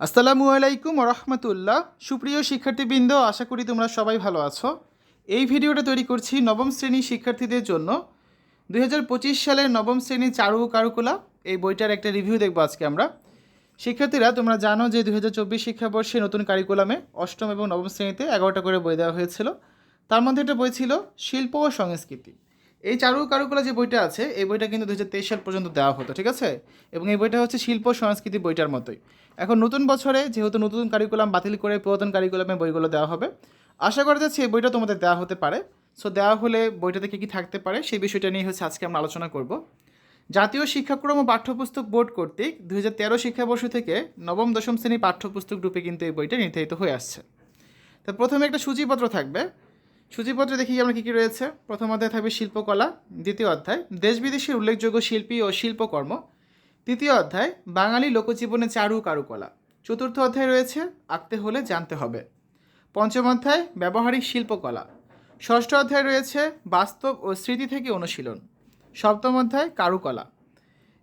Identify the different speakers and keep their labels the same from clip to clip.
Speaker 1: আসসালামু আলাইকুম রহমতুল্লাহ সুপ্রিয় শিক্ষার্থীবৃন্দ, আশা করি তোমরা সবাই ভালো আছো। এই ভিডিওটা তৈরি করছি নবম শ্রেণির শিক্ষার্থীদের জন্য। দু হাজার পঁচিশ সালের নবম শ্রেণির চারু কারুকুলা, এই বইটার একটা রিভিউ দেখব আজকে আমরা। শিক্ষার্থীরা, তোমরা জানো যে দু হাজার চব্বিশ শিক্ষাবর্ষে নতুন কারিকুলামে অষ্টম এবং নবম শ্রেণীতে এগারোটা করে বই দেওয়া হয়েছিল। তার মধ্যে একটা বই ছিল শিল্প ও সংস্কৃতি। এই চারু কারুকলা যে বইটা আছে, এই বইটা কিন্তু দু হাজার তেইশ সাল পর্যন্ত দেওয়া হতো, ঠিক আছে? এবং এই বইটা হচ্ছে শিল্প সংস্কৃতি বইটার মতোই। এখন নতুন বছরে যেহেতু নতুন কারিকুলাম বাতিল করে পুরাতন কারিকুলামে বইগুলো দেওয়া হবে, আশা করা যাচ্ছে এই বইটা তোমাদের দেওয়া হতে পারে। সো দেওয়া হলে বইটাতে কী কী থাকতে পারে সেই বিষয়টা নিয়ে হচ্ছে আজকে আমরা আলোচনা করব। জাতীয় শিক্ষাক্রম ও পাঠ্যপুস্তক বোর্ড কর্তৃক দু হাজার তেরো শিক্ষাবর্ষ থেকে নবম, দশম শ্রেণি পাঠ্যপুস্তক রূপে কিন্তু এই বইটা নির্ধারিত হয়ে আসছে। তো প্রথমে একটা সূচিপত্র থাকবে। সূচিপত্রে দেখি আমরা কী কী রয়েছে। প্রথম অধ্যায় থাকবে শিল্পকলা, দ্বিতীয় অধ্যায় দেশ বিদেশের উল্লেখযোগ্য শিল্পী ও শিল্পকর্ম, তৃতীয় অধ্যায়, বাঙালি লোকজীবনে চারু কারুকলা, চতুর্থ অধ্যায় রয়েছে, আঁকতে হলে জানতে হবে। পঞ্চম অধ্যায়, ব্যবহারিক শিল্পকলা, ষষ্ঠ অধ্যায় রয়েছে, বাস্তব ও স্মৃতি থেকে অনুশীলন, সপ্তম অধ্যায়, কারুকলা,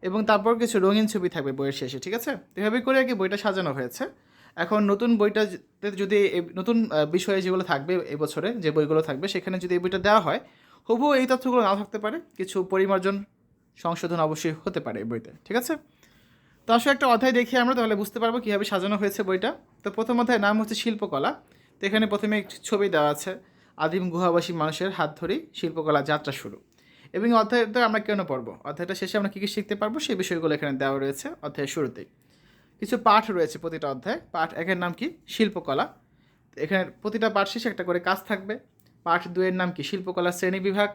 Speaker 1: এবং তারপর কিছু রঙিন ছবি থাকবে বইয়ের শেষে, ঠিক আছে? এভাবে করে আর কি বইটা সাজানো হয়েছে। এখন নতুন বইটাতে যদি নতুন বিষয়ে যেগুলো থাকবে এই বছরে, যে বইগুলো থাকবে, সেখানে যদি এই বইটা দেওয়া হয় হবু এই তথ্যগুলো নাও থাকতে পারে। কিছু পরিমার্জন সংশোধন অবশ্যই হতে পারে এই বইতে, ঠিক আছে? তো আসলে একটা অধ্যায় দেখি আমরা, তাহলে বুঝতে পারব কীভাবে সাজানো হয়েছে বইটা। তো প্রথম অধ্যায়ের নাম হচ্ছে শিল্পকলা। তো এখানে প্রথমে ছবি দেওয়া আছে, আদিম গুহাবাসী মানুষের হাত ধরেই শিল্পকলা যাত্রা শুরু। এবং অধ্যায়টা আমরা কেন পড়ব? অধ্যায়টা শেষে আমরা কী কী শিখতে পারব, সেই বিষয়গুলো এখানে দেওয়া রয়েছে অধ্যায়ের শুরুতেই। কিছু পাঠ রয়েছে প্রতিটা অধ্যায়। পাঠ একের নাম কি? শিল্পকলা। এখানে প্রতিটা পাঠ শেষে একটা করে কাজ থাকবে। পাঠ দুয়ের নাম কি? শিল্পকলা শ্রেণি বিভাগ।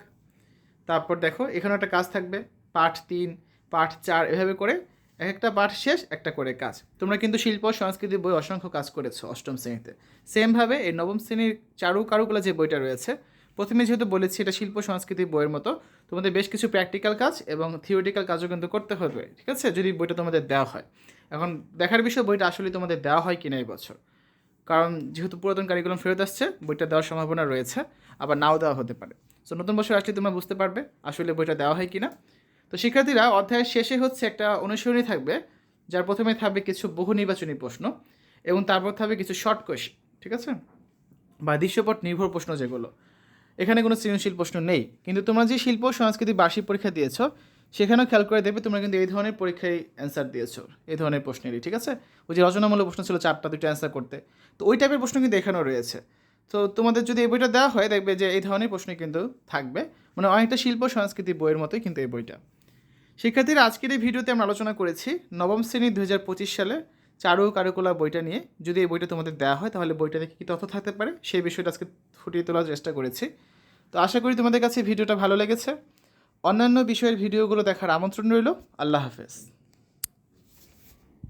Speaker 1: তারপর দেখো এখানে একটা কাজ থাকবে। পাঠ তিন, পাঠ চার, এভাবে করে এক একটা পাঠ শেষ, একটা করে কাজ। তোমরা কিন্তু শিল্প, সংস্কৃতি বই অসংখ্য কাজ করেছ অষ্টম শ্রেণীতে। সেমভাবে এই নবম শ্রেণির চারু কারুকলা যে বইটা রয়েছে প্রথমে যেহেতু বলেছি, এটা শিল্প সংস্কৃতি বইয়ের মতো, তোমাদের বেশ কিছু প্র্যাকটিক্যাল কাজ এবং থিওরিটিক্যাল কাজও কিন্তু করতে হবে, ঠিক আছে? যদি বইটা তোমাদের দেওয়া হয়। এখন দেখার বিষয়, বইটা আসলে তোমাদের দেওয়া হয় কিনা এই বছর? কারণ যেহেতু পুরাতন কারিকুলাম ফেরত আসছে, বইটা দেওয়ার সম্ভাবনা রয়েছে, আবার নাও দেওয়া হতে পারে। সো নতুন বছর আসলে তোমরা বুঝতে পারবে আসলে বইটা দেওয়া হয় কিনা। তো শিক্ষার্থীরা, অধ্যায়ের শেষে হচ্ছে একটা অনুসরণী থাকবে, যার প্রথমে থাকবে কিছু বহু নির্বাচনী প্রশ্ন এবং তারপর থাকবে কিছু শর্ট কোয়েশ্চেন ঠিক আছে? বা দৃশ্যপট নির্ভর প্রশ্ন যেগুলো। এখানে কোনো সৃজনশীল প্রশ্ন নেই। কিন্তু তোমরা যে শিল্প সংস্কৃতি বার্ষিক পরীক্ষা দিয়েছ, সেখানেও খেয়াল করে দেখবে তোমরা কিন্তু এই ধরনের পরীক্ষায় অ্যান্সার দিয়েছ, এই ধরনের প্রশ্নেরই, ঠিক আছে? ওই যে রচনামূলক প্রশ্ন ছিল চারটা দুটো অ্যান্সার করতে। তো ওই টাইপের প্রশ্ন কিন্তু এখানেও রয়েছে। তো তোমাদের যদি এই বইটা দেওয়া হয়, দেখবে যে এই ধরনের প্রশ্ন কিন্তু থাকবে। মানে অনেকটা শিল্প সংস্কৃতি বইয়ের মতোই কিন্তু এই বইটা। শিক্ষার্থীরা, আজকের এই ভিডিওতে আমরা আলোচনা করেছি নবম শ্রেণি দু সালে চারু কারুকলা বইটা নিয়ে যদি এই বইটা তোমাদের দেওয়া হয়, তাহলে বইটা দেখে কী তথ্য থাকতে পারে? সেই বিষয়টা আজকে ফুটিয়ে তোলার চেষ্টা করেছি। তো আশা করি তোমাদের কাছে ভিডিওটা ভালো লেগেছে। অন্যান্য বিষয়ের ভিডিওগুলো দেখার আমন্ত্রণ রইল। আল্লাহ হাফেজ।